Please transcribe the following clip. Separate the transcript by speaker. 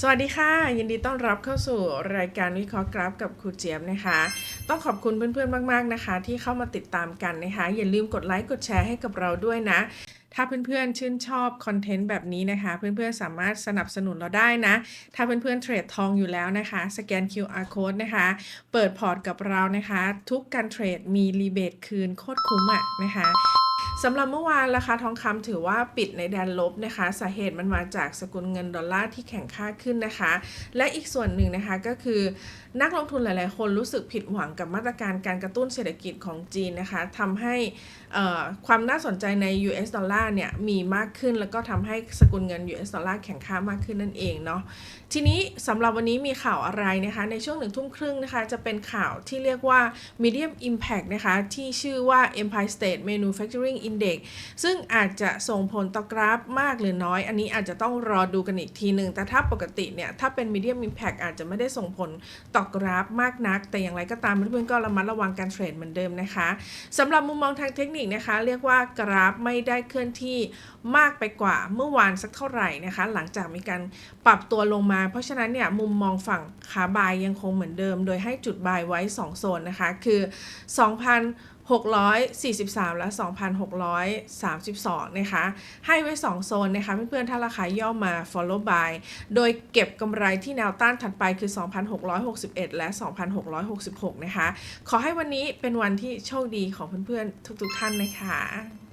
Speaker 1: สวัสดีค่ะ ยินดีต้อนรับเข้าสู่รายการวิเคราะห์กราฟกับครูเจี๊ยบนะคะ ต้องขอบคุณเพื่อนๆมากๆนะคะ ที่เข้ามาติดตามกันนะคะ อย่าลืมกดไลค์กดแชร์ให้กับเราด้วยนะ ถ้าเพื่อนๆชื่นชอบคอนเทนต์แบบนี้นะคะ เพื่อนๆสามารถสนับสนุนเราได้นะ ถ้าเพื่อนๆเทรดทองอยู่แล้วนะคะ สแกน QR code นะคะ เปิดพอร์ตกับเรานะคะ ทุกการเทรดมีรีเบทคืนโคตรคุ้มอะนะคะ สำหรับเมื่อวานราคาทองคำถือว่าปิดในแดนลบนะคะ สาเหตุมันมาจากสกุลเงินดอลลาร์ที่แข็งค่าขึ้นนะคะ และอีกส่วนหนึ่งนะคะก็คือนักลงทุนหลาย ๆ คนรู้สึกผิดหวังกับมาตรการการกระตุ้นเศรษฐกิจของจีนนะคะทำให้ความน่าสนใจใน US ดอลลาร์เนี่ยมีมากขึ้น แล้วก็ทำให้สกุลเงิน US ดอลลาร์แข็งค่ามากขึ้นนั่นเองเนาะทีนี้สำหรับวันนี้มีข่าวอะไรนะคะ ในช่วงหนึ่งทุ่มครึ่งนะคะ จะเป็นข่าวที่เรียกว่า medium impact นะคะที่ชื่อว่า Empire State Manufacturing Index ซึ่งอาจจะส่งผลต่อกราฟมากหรือน้อย อันนี้อาจจะต้องรอดูกันอีกทีหนึ่งแต่ถ้าปกติเนี่ย ถ้าเป็น medium impact อาจจะไม่ได้ส่งผลต่อกราฟมากนัก แต่อย่างไรก็ตามเพื่อนๆก็ระมัดระวังการเทรดเหมือนเดิมนะคะสำหรับมุมมองทางเทคนิคนะคะ เรียกว่ากราฟไม่ได้เคลื่อนที่มากไปกว่าเมื่อวานสักเท่าไหร่นะคะ หลังจากมีการปรับตัวลงมา เพราะฉะนั้นเนี่ยมุมมองฝั่งขาบายยังคงเหมือนเดิม โดยให้จุดบายไว้ 2 โซนนะคะ คือ 643 และ 2,632 นะคะ ให้ไว้ 2 โซนนะคะ เพื่อนๆ ถ้าราคาย่อมา follow by โดยเก็บกำไรที่แนวต้านถัดไปคือ 2,661 และ 2,666 นะคะ ขอให้วันนี้เป็นวันที่โชคดีของเพื่อนๆ ทุกๆ ท่านนะคะ